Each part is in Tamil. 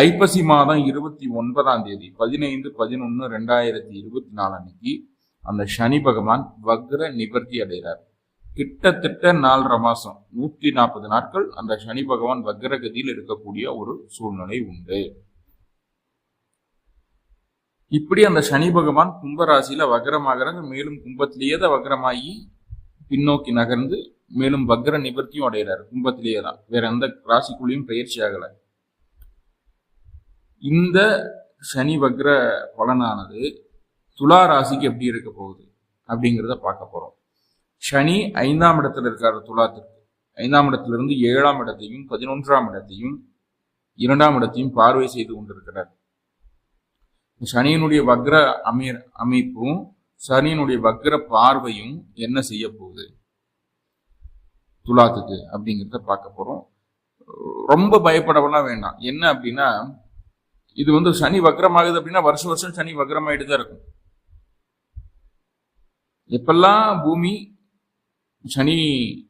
ஐப்பசி மாதம் இருபத்தி ஒன்பதாம் தேதி பதினைந்து பதினொன்னு ரெண்டாயிரத்தி இருபத்தி நாலு அன்னைக்கு அந்த சனி பகவான் வக்ர நிவர்த்தி அடைகிறார். கிட்டத்தட்ட நாலரை மாசம் நூத்தி நாற்பது நாட்கள் அந்த சனி பகவான் வக்ரகதியில் இருக்கக்கூடிய ஒரு சூழ்நிலை உண்டு. இப்படி அந்த சனி பகவான் கும்பராசியில வக்ரமாகிறாங்க மேலும் கும்பத்திலேயே தான் வக்ரமாகி பின்னோக்கி நகர்ந்து மேலும் வக்ர நிவர்த்தியும் அடைகிறார். கும்பத்திலேயே தான். வேற எந்த ராசிக்குள்ளேயும் பயிற்சி ஆகலை. இந்த சனி வக்ர பலனானது துலா ராசிக்கு எப்படி இருக்க போகுது அப்படிங்கிறத பார்க்க போகிறோம் சனி ஐந்தாம் இடத்துல இருக்கிற துலாத்திற்கு ஐந்தாம் இடத்துல இருந்து ஏழாம் இடத்தையும் பதினொன்றாம் இடத்தையும் இரண்டாம் இடத்தையும் பார்வை செய்து கொண்டிருக்கிறார். சனியினுடைய வக்ர அமை அமைப்பும் சனியினுடைய வக்ர பார்வையும் என்ன செய்ய போகுது? துலாத்துக்கு அப்படிங்கிறத பார்க்க போகிறோம் ரொம்ப பயப்படவெல்லாம் வேண்டாம். என்ன அப்படின்னா இது வந்து சனி வக்ரமாகுது அப்படின்னா வருஷம் வருஷம் சனி வக்ரமாயிட்டு தான் இருக்கும். எப்பெல்லாம் பூமி சனி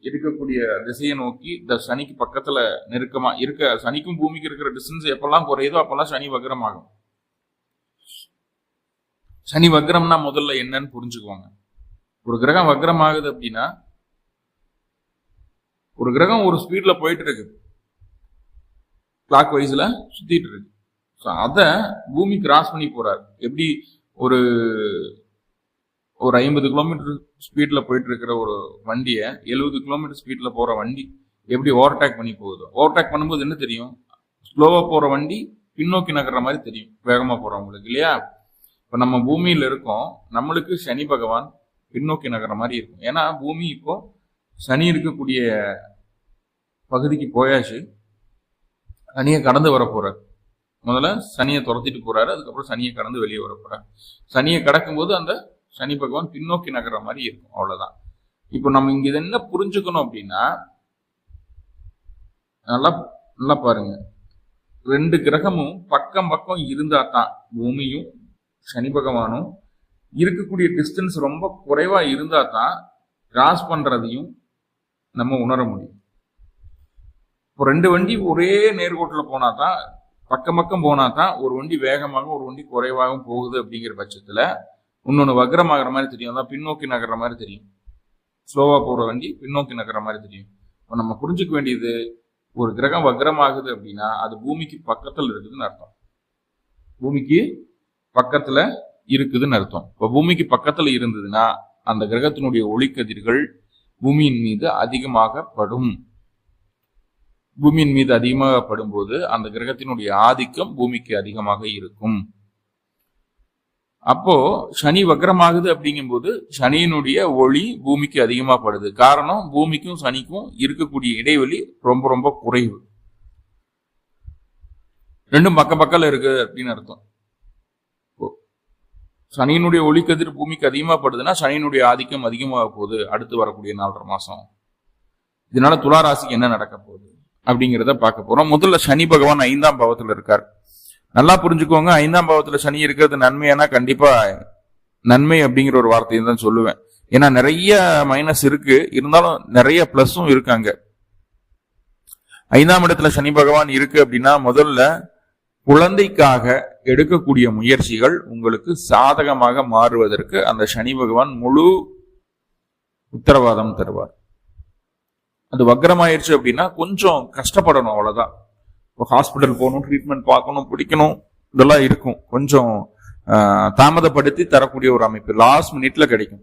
இருக்கக்கூடிய திசையை நோக்கி இந்த சனிக்கு பக்கத்துல நெருக்கமா இருக்க சனிக்கும் பூமிக்கு இருக்கிற டிஸ்டன்ஸ் எப்பெல்லாம் குறையுதோ அப்பெல்லாம் சனி வக்ரமாகும். சனி வக்ரம்னா முதல்ல என்னன்னு புரிஞ்சுக்குவாங்க. ஒரு கிரகம் வக்ரம் ஆகுது அப்படின்னா ஒரு கிரகம் ஒரு ஸ்பீட்ல போயிட்டு இருக்கு. கிளாக் வைஸ்ல சுத்திட்டு இருக்கு. ஸோ அதை பூமி கிராஸ் பண்ணி போறாரு. எப்படி ஒரு ஒரு ஐம்பது கிலோமீட்டர் ஸ்பீட்ல போயிட்டு இருக்கிற ஒரு வண்டியை எழுபது கிலோமீட்டர் ஸ்பீட்ல போற வண்டி எப்படி ஓவர்டேக் பண்ணி போகுது? ஓவர்டேக் பண்ணும்போது என்ன தெரியும்? ஸ்லோவா போற வண்டி பின்னோக்கி நகர்ற மாதிரி தெரியும் வேகமா போறவங்களுக்கு இல்லையா? இப்ப நம்ம பூமியில இருக்கோம் நம்மளுக்கு சனி பகவான் பின்னோக்கி நகர்ற மாதிரி இருக்கும். ஏன்னா பூமி இப்போ சனி இருக்கக்கூடிய பகுதிக்கு போயாச்சு. சனியை கடந்து வர போறாரு முதல்ல சனியை துரத்திட்டு போறாரு அதுக்கப்புறம் சனியை கடந்து வெளியே வர போறாரு. சனியை கடக்கும்போது அந்த சனி பகவான் பின்னோக்கி நகர்ற மாதிரி இருக்கும் அவ்வளவுதான். இப்போ நம்ம இங்க இதை என்ன புரிஞ்சுக்கணும் அப்படின்னா நல்லா நல்லா பாருங்க. ரெண்டு கிரகமும் பக்கம் பக்கம் இருந்தா தான் பூமியும் சனி பகவானும் இருக்கக்கூடிய டிஸ்டன்ஸ் ரொம்ப குறைவா இருந்தா தான் கிராஸ் பண்றதையும் நம்ம உணர முடியும். இப்போ ரெண்டு வண்டி ஒரே நேர்கோட்டில் போனா தான் பக்கம் பக்கம் போனா தான் ஒரு வண்டி வேகமாகவும் ஒரு வண்டி குறைவாகவும் போகுது அப்படிங்கிற பட்சத்தில் இன்னொன்று வக்ரமாகிற மாதிரி தெரியும். அதான் பின்னோக்கி நகர்ற மாதிரி தெரியும். ஸ்லோவாக போகிற வண்டி பின்னோக்கி நகர்ற மாதிரி தெரியும். இப்போ நம்ம புரிஞ்சுக்க வேண்டியது ஒரு கிரகம் வக்ரமாகுது அப்படின்னா அது பூமிக்கு பக்கத்தில் இருக்குதுன்னு அர்த்தம். பூமிக்கு பக்கத்தில் இருக்குதுன்னு அர்த்தம். இப்போ பூமிக்கு பக்கத்தில் இருந்ததுன்னா அந்த கிரகத்தினுடைய ஒளிக்கதிர்கள் பூமியின் மீது அதிகமாக படும் பூமியின் மீது அதிகமாக படும்போது அந்த கிரகத்தினுடைய ஆதிக்கம் பூமிக்கு அதிகமாக இருக்கும். அப்போ சனி வக்கரமாகுது அப்படிங்கும்போது சனியினுடைய ஒளி பூமிக்கு அதிகமாக படுது காரணம் பூமிக்கும் சனிக்கும் இருக்கக்கூடிய இடைவெளி ரொம்ப ரொம்ப குறைவு. ரெண்டும் பக்க பக்கத்தில் இருக்கு அப்படின்னு அர்த்தம். சனியினுடைய ஒளிக்கதிர் பூமிக்கு அதிகமாக படுதுன்னா சனியினுடைய ஆதிக்கம் அதிகமாக போகுது அடுத்து வரக்கூடிய நாலரை மாசம். இதனால துளாராசிக்கு என்ன நடக்க போகுது? அப்படிங்கிறத பார்க்க போறோம். முதல்ல சனி பகவான் ஐந்தாம் பாவத்தில் இருக்கார். நல்லா புரிஞ்சுக்கோங்க ஐந்தாம் பாவத்தில் சனி இருக்கிறது நன்மையானா? கண்டிப்பா நன்மை அப்படிங்கிற ஒரு வார்த்தையை தான் சொல்லுவேன். ஏன்னா நிறைய மைனஸ் இருக்கு. இருந்தாலும் நிறைய பிளஸும் இருக்காங்க ஐந்தாம் இடத்துல சனி பகவான் இருக்கு அப்படின்னா முதல்ல குழந்தைக்காக எடுக்கக்கூடிய முயற்சிகள் உங்களுக்கு சாதகமாக மாறுவதற்கு அந்த சனி பகவான் முழு உத்தரவாதம் தருவார். அது வக்ரமாயிருச்சு அப்படின்னா கொஞ்சம் கஷ்டப்படணும் அவ்வளோதான் இப்போ ஹாஸ்பிட்டல் போகணும் ட்ரீட்மெண்ட் பார்க்கணும் பிடிக்கணும் இதெல்லாம் இருக்கும். கொஞ்சம் தாமதப்படுத்தி தரக்கூடிய ஒரு அமைப்பு லாஸ்ட் மினிட்ல கிடைக்கும்.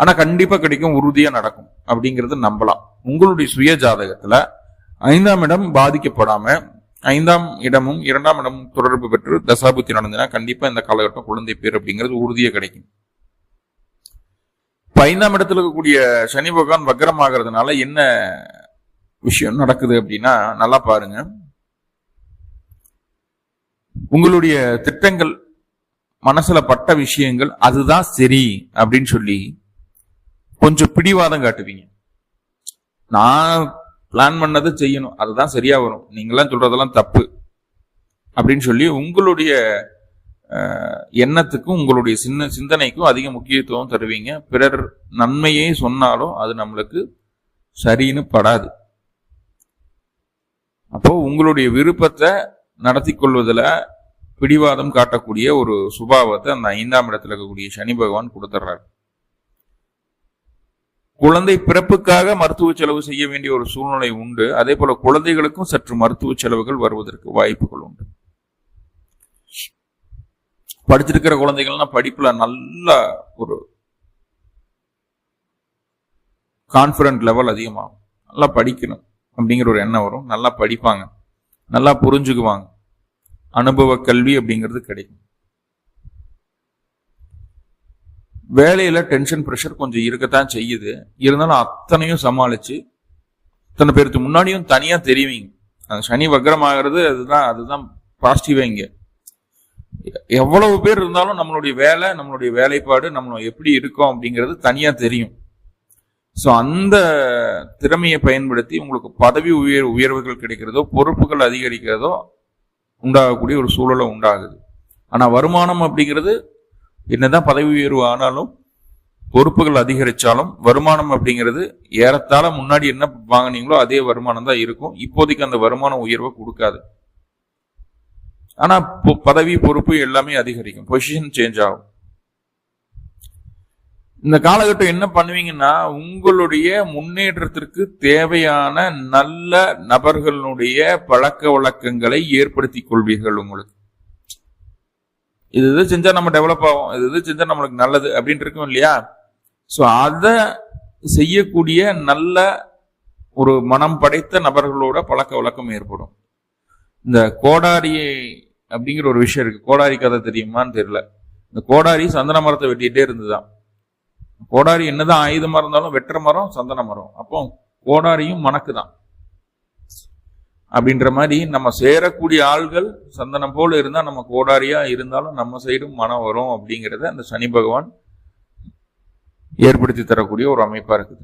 ஆனால் கண்டிப்பாக கிடைக்கும் உறுதியாக நடக்கும் அப்படிங்கிறது நம்பலாம். உங்களுடைய சுய ஜாதகத்தில் ஐந்தாம் இடம் பாதிக்கப்படாமல் ஐந்தாம் இடமும் இரண்டாம் இடமும் தொடர்பு பெற்று தசாபுத்தி நடந்ததுன்னா கண்டிப்பாக இந்த காலகட்டம் குழந்தை பேர் அப்படிங்கிறது உறுதியாக கிடைக்கும். பைந்தாம் இடத்துல இருக்கக்கூடிய சனி பகவான் வக்ரம் ஆகிறதுனால என்ன விஷயம் நடக்குது அப்படின்னா நல்லா பாருங்க. உங்களுடைய திட்டங்கள் மனசுல பட்ட விஷயங்கள் அதுதான் சரி அப்படின்னு சொல்லி கொஞ்சம் பிடிவாதம் காட்டுவீங்க. நான் பிளான் பண்ணதை செய்யணும் அதுதான் சரியா வரும். நீங்களாம் சொல்றதெல்லாம் தப்பு அப்படின்னு சொல்லி உங்களுடைய எண்ணத்துக்கும் உங்களுடைய சின்ன சிந்தனைக்கும் அதிக முக்கியத்துவம் தருவீங்க. பிறர் நன்மையே சொன்னாலும் அது நம்மளுக்கு சரின்னு படாது. அப்போ உங்களுடைய விருப்பத்தை நடத்தி கொள்வதில் பிடிவாதம் காட்டக்கூடிய ஒரு சுபாவத்தை அந்த ஐந்தாம் இடத்துல இருக்கக்கூடிய சனி பகவான் கொடுத்துட்றாரு குழந்தை பிறப்புக்காக மருத்துவ செலவு செய்ய வேண்டிய ஒரு சூழ்நிலை உண்டு. அதே போல குழந்தைகளுக்கும் சற்று மருத்துவ செலவுகள் வருவதற்கு வாய்ப்புகள் உண்டு. படிச்சிருக்கிற குழந்தைகள்னா படிப்புல நல்ல ஒரு கான்பிடன்ட் லெவல் அதிகமாகும். நல்லா படிக்கணும் அப்படிங்கிற ஒரு எண்ணம் வரும். நல்லா படிப்பாங்க. நல்லா புரிஞ்சுக்குவாங்க. அனுபவ கல்வி அப்படிங்கிறது கிடைக்கும். வேலையில டென்ஷன் ப்ரெஷர் கொஞ்சம் இருக்கத்தான் செய்யுது. இருந்தாலும் அத்தனையும் சமாளிச்சு இத்தனை பேருக்கு முன்னாடியும் தனியா தெரிவிங்க. அந்த சனி வக்ரம் ஆகிறது அதுதான் அதுதான் பாசிட்டிவா இங்கே. எவ்வளவு பேர் இருந்தாலும் நம்மளுடைய வேலை நம்மளுடைய வேலைப்பாடு நம்ம எப்படி இருக்கோம் அப்படிங்கிறது தனியா தெரியும். ஸோ அந்த திறமையை பயன்படுத்தி உங்களுக்கு பதவி உயர் உயர்வுகள் கிடைக்கிறதோ பொறுப்புகள் அதிகரிக்கிறதோ உண்டாகக்கூடிய ஒரு சூழலை உண்டாகுது. ஆனால் வருமானம் அப்படிங்கிறது என்னதான் பதவி உயர்வு ஆனாலும் பொறுப்புகள் அதிகரித்தாலும் வருமானம் அப்படிங்கிறது ஏறத்தாழ முன்னாடி என்ன வாங்கினீங்களோ அதே வருமானம் தான் இருக்கும். இப்போதைக்கு அந்த வருமான உயர்வை கொடுக்காது. ஆனா பதவி பொறுப்பு எல்லாமே அதிகரிக்கும். பொசிஷன் சேஞ்ச் ஆகும். இந்த காலகட்டம் என்ன பண்ணுவீங்கன்னா உங்களுடைய முன்னேற்றத்திற்கு தேவையான நல்ல நபர்களுடைய பழக்க வழக்கங்களை ஏற்படுத்தி கொள்வீர்கள் உங்களுக்கு. இது இது செஞ்சா நம்ம டெவலப் ஆகும் இது இது செஞ்சா நம்மளுக்கு நல்லது? அப்படின்ட்டு இருக்கும் இல்லையா? ஸோ அதை செய்யக்கூடிய நல்ல ஒரு மனம் படைத்த நபர்களோட பழக்க வழக்கம் ஏற்படும். இந்த கோடாரியை அப்படிங்கிற ஒரு விஷயம் இருக்கு. கோடாரி கதை தெரியுமான்னு தெரியல. இந்த கோடாரி சந்தன மரத்தை வெட்டிகிட்டே இருந்துதான் கோடாரி என்னதான் ஆயுதமாக இருந்தாலும் வெட்டுற மரம் சந்தன மரம். அப்போ கோடாரியும் மணக்கு தான் அப்படின்ற மாதிரி நம்ம சேரக்கூடிய ஆள்கள் சந்தனம் போல இருந்தா நம்ம கோடாரியா இருந்தாலும் நம்ம சைடும் மனம் வரும் அப்படிங்கிறத அந்த சனி பகவான் ஏற்படுத்தி தரக்கூடிய ஒரு அமைப்பா இருக்குது.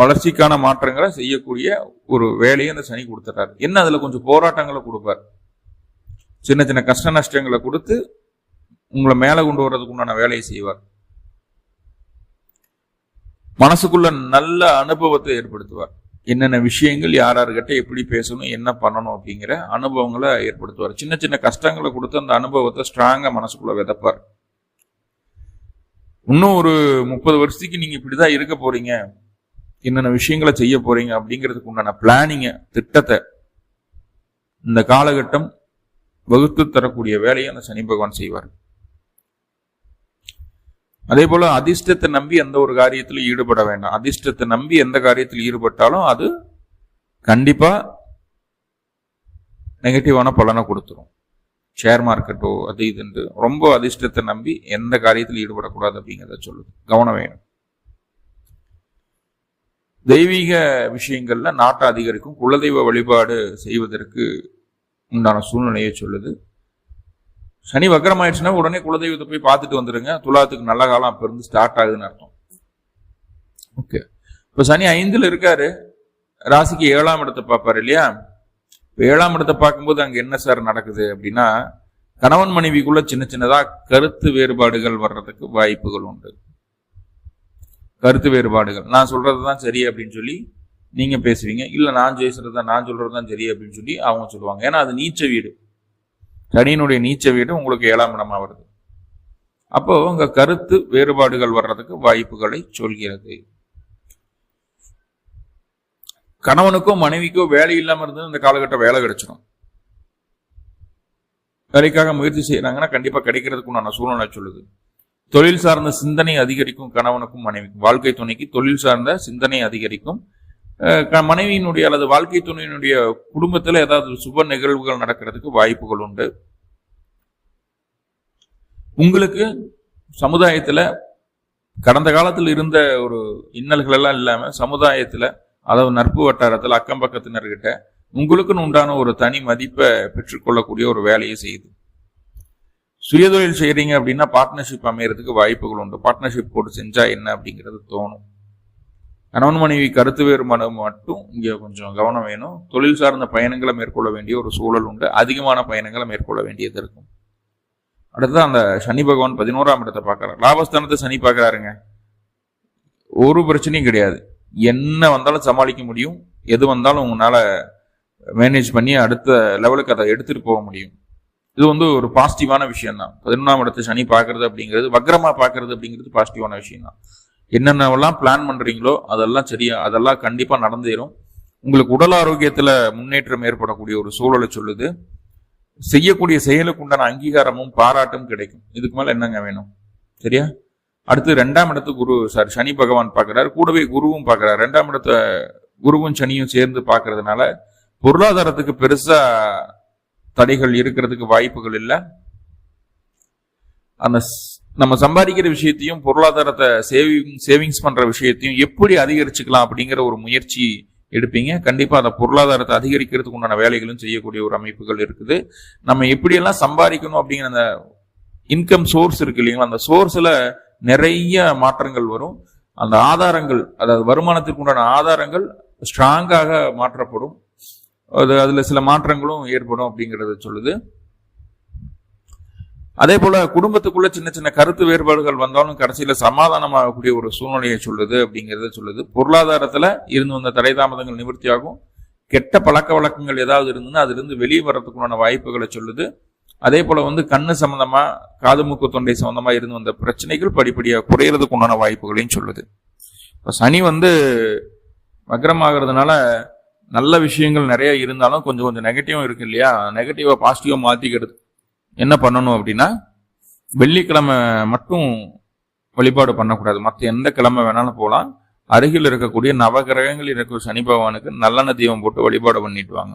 வளர்ச்சிக்கான மாற்றங்களை செய்யக்கூடிய ஒரு வேலையை அந்த சனி கொடுத்துட்டாரு என்ன அதில் கொஞ்சம் போராட்டங்களை கொடுப்பார். சின்ன சின்ன கஷ்ட நஷ்டங்களை கொடுத்து உங்களை மேலே கொண்டு வர்றதுக்கு உண்டான வேலையை செய்வார். மனசுக்குள்ள நல்ல அனுபவத்தை ஏற்படுத்துவார். என்னென்ன விஷயங்கள் யார் யாருக்கிட்ட எப்படி பேசணும் என்ன பண்ணணும் அப்படிங்கிற அனுபவங்களை ஏற்படுத்துவார். சின்ன சின்ன கஷ்டங்களை கொடுத்து அந்த அனுபவத்தை ஸ்ட்ராங்காக மனசுக்குள்ள விதப்பார். இன்னும் ஒரு முப்பது வருஷத்துக்கு நீங்கள் இப்படி தான் இருக்க போறீங்க. என்னென்ன விஷயங்களை செய்ய போறீங்க அப்படிங்கிறதுக்கு உண்டான பிளானிங்க திட்டத்தை இந்த காலகட்டம் வகுத்து தரக்கூடிய வேலையை அந்த சனி பகவான் செய்வார். அதே போல அதிர்ஷ்டத்தை நம்பி எந்த ஒரு காரியத்திலும் ஈடுபட வேண்டாம். அதிர்ஷ்டத்தை நம்பி எந்த காரியத்தில் ஈடுபட்டாலும் அது கண்டிப்பா நெகட்டிவான பலனை கொடுத்துரும். ஷேர் மார்க்கெட்டோ அது இதுன்ட்டு ரொம்ப அதிர்ஷ்டத்தை நம்பி எந்த காரியத்தில் ஈடுபடக்கூடாது அப்படிங்கிறத சொல்லுது. கவனம் வேணும். தெய்வீக விஷயங்களில் நாட்டை அதிகரிக்கும் குலதெய்வ வழிபாடு செய்வதற்கு உண்டான சூழ்நிலையை சொல்லுது. சனி வக்கரம் ஆயிடுச்சுன்னா உடனே குலதெய்வத்தை போய் பார்த்துட்டு வந்துடுங்க துலாத்துக்கு நல்ல காலம் அப்போ இருந்து ஸ்டார்ட் ஆகுதுன்னு அர்த்தம். ஓகே இப்போ சனி ஐந்தில் இருக்காரு. ராசிக்கு ஏழாம் இடத்தை பார்ப்பாரு இல்லையா? இப்போ ஏழாம் இடத்தை பார்க்கும்போது அங்கே என்ன சார் நடக்குது அப்படின்னா கணவன் மனைவிக்குள்ள சின்ன சின்னதாக கருத்து வேறுபாடுகள் வர்றதுக்கு வாய்ப்புகள் உண்டு. கருத்து வேறுபாடுகள். நான் சொல்றது தான் சரி அப்படின்னு சொல்லி நீங்க பேசுவீங்க. இல்லை நான் ஜெயிச்சுறது தான் நான் சொல்றது தான் சரி அப்படின்னு சொல்லி அவங்க சொல்லுவாங்க. ஏன்னா அது நீச்ச வீடு. சனியினுடைய நீச்ச வீடு உங்களுக்கு ஏழாம் இடமா வருது. அப்போ உங்கள் கருத்து வேறுபாடுகள் வர்றதுக்கு வாய்ப்புகளை சொல்கிறது. கணவனுக்கோ மனைவிக்கோ வேலை இல்லாம இருந்து இந்த காலகட்டம் வேலை கிடைச்சிடும் வேலைக்காக முயற்சி செய்யறாங்கன்னா கண்டிப்பா கிடைக்கிறதுக்கு உண்டான சூழ்நிலை சொல்லுது. தொழில் சார்ந்த சிந்தனை அதிகரிக்கும் கணவனுக்கும் மனைவிக்கும். வாழ்க்கை துணைக்கு தொழில் சார்ந்த சிந்தனை அதிகரிக்கும். மனைவியினுடைய அல்லது வாழ்க்கை துணையினுடைய குடும்பத்தில் ஏதாவது சுப நிகழ்வுகள் நடக்கிறதுக்கு வாய்ப்புகள் உண்டு. உங்களுக்கு சமுதாயத்தில் கடந்த காலத்தில் இருந்த ஒரு இன்னல்கள் எல்லாம் இல்லாமல் சமுதாயத்தில் அதாவது நட்பு வட்டாரத்தில் அக்கம் பக்கத்தினர்கிட்ட உங்களுக்குன்னு உண்டான ஒரு தனி மதிப்பை பெற்றுக்கொள்ளக்கூடிய ஒரு வேலையை செய்யுது. சுயதொழில் செய்கிறீங்க அப்படின்னா பார்ட்னர்ஷிப் அமையறதுக்கு வாய்ப்புகள் உண்டு. பார்ட்னர்ஷிப் போட்டு செஞ்சால் என்ன அப்படிங்கிறது தோணும். கணவன் மனைவி கருத்து வேறுபாடு மட்டும் இங்கே கொஞ்சம் கவனம் வேணும். தொழில் சார்ந்த பயணங்களை மேற்கொள்ள வேண்டிய ஒரு சூழல் உண்டு. அதிகமான பயணங்களை மேற்கொள்ள வேண்டியது இருக்கும். அடுத்து அந்த சனி பகவான் பதினோராம் இடத்தை பார்க்கறாரு. லாபஸ்தானத்தை சனி பார்க்குறாருங்க. ஒரு பிரச்சனையும் கிடையாது. என்ன வந்தாலும் சமாளிக்க முடியும். எது வந்தாலும் உங்களால் மேனேஜ் பண்ணி அடுத்த லெவலுக்கு அதை எடுத்துகிட்டு போக முடியும். இது வந்து ஒரு பாசிட்டிவான விஷயம் தான் பதினொன்றாம் இடத்தை சனி பார்க்கறது அப்படிங்கிறது வக்ரமாக பார்க்கறது அப்படிங்கிறது பாசிட்டிவான விஷயம் தான் என்னென்னவெல்லாம் பிளான் பண்ணுறீங்களோ அதெல்லாம் சரியா அதெல்லாம் கண்டிப்பாக நடந்தேறும். உங்களுக்கு உடல் ஆரோக்கியத்தில் முன்னேற்றம் ஏற்படக்கூடிய ஒரு சூழலை சொல்லுது. செய்யக்கூடிய செயலுக்கு உண்டான அங்கீகாரமும் பாராட்டும் கிடைக்கும். இதுக்கு மேலே என்னங்க வேணும்? சரியா? அடுத்து ரெண்டாம் இடத்து குரு சார் சனி பகவான் பார்க்குறாரு. கூடவே குருவும் பார்க்குறாரு. ரெண்டாம் இடத்த குருவும் சனியும் சேர்ந்து பார்க்கறதுனால பொருளாதாரத்துக்கு பெருசாக தடைகள் இருக்கிறதுக்கு வாய்ப்புகள் இல்லை. அந்த ஸ்- நம்ம சம்பாதிக்கிற விஷயத்தையும் பொருளாதாரத்தை சேவிங் சேவிங்ஸ் பண்ணுற விஷயத்தையும் எப்படி அதிகரிச்சுக்கலாம் அப்படிங்கிற ஒரு முயற்சி எடுப்பீங்க. கண்டிப்பாக அந்த பொருளாதாரத்தை அதிகரிக்கிறதுக்கு உண்டான வேலைகளும் செய்யக்கூடிய ஒரு அமைப்புகள் இருக்குது. நம்ம எப்படியெல்லாம் சம்பாதிக்கணும் அப்படிங்கிற அந்த இன்கம் சோர்ஸ் இருக்கு இல்லைங்களா அந்த சோர்ஸில் நிறைய மாற்றங்கள் வரும். அந்த ஆதாரங்கள் அதாவது வருமானத்திற்கு உண்டான ஆதாரங்கள் ஸ்ட்ராங்காக மாற்றப்படும். அது அதில் சில மாற்றங்களும் ஏற்படும் அப்படிங்கிறத சொல்லுது. அதே போல குடும்பத்துக்குள்ள சின்ன சின்ன கருத்து வேறுபாடுகள் வந்தாலும் கடைசியில சமாதானமாகக்கூடிய ஒரு சூழ்நிலையை சொல்லுது அப்படிங்கிறத சொல்லுது. பொருளாதாரத்துல இருந்து வந்த தடை தாமதங்கள் நிவர்த்தியாகும். கெட்ட பழக்க வழக்கங்கள் ஏதாவது இருந்ததுன்னா அதுலேருந்து வெளியே வர்றதுக்குள்ளான வாய்ப்புகளை சொல்லுது. அதே போல வந்து கண்ணு சம்பந்தமா காது மூக்கு தொண்டை சம்பந்தமா இருந்து வந்த பிரச்சனைகள் படிப்படியாக குறையிறதுக்குண்டான வாய்ப்புகளையும் சொல்லுது. இப்போ சனி வந்து வக்ரமாகிறதுனால நல்ல விஷயங்கள் நிறைய இருந்தாலும் கொஞ்சம் கொஞ்சம் நெகட்டிவும் இருக்கு இல்லையா? நெகட்டிவாக பாசிட்டிவாக மாற்றிக்கிறது என்ன பண்ணணும் அப்படின்னா வெள்ளிக்கிழமை மட்டும் வழிபாடு பண்ணக்கூடாது. மற்ற எந்த கிழமை வேணாலும் போகலாம். அருகில் இருக்கக்கூடிய நவகிரகங்கள் இருக்கிற சனி பகவானுக்கு நல்லெண்ணெய் தீபம் போட்டு வழிபாடு பண்ணிட்டு வாங்க.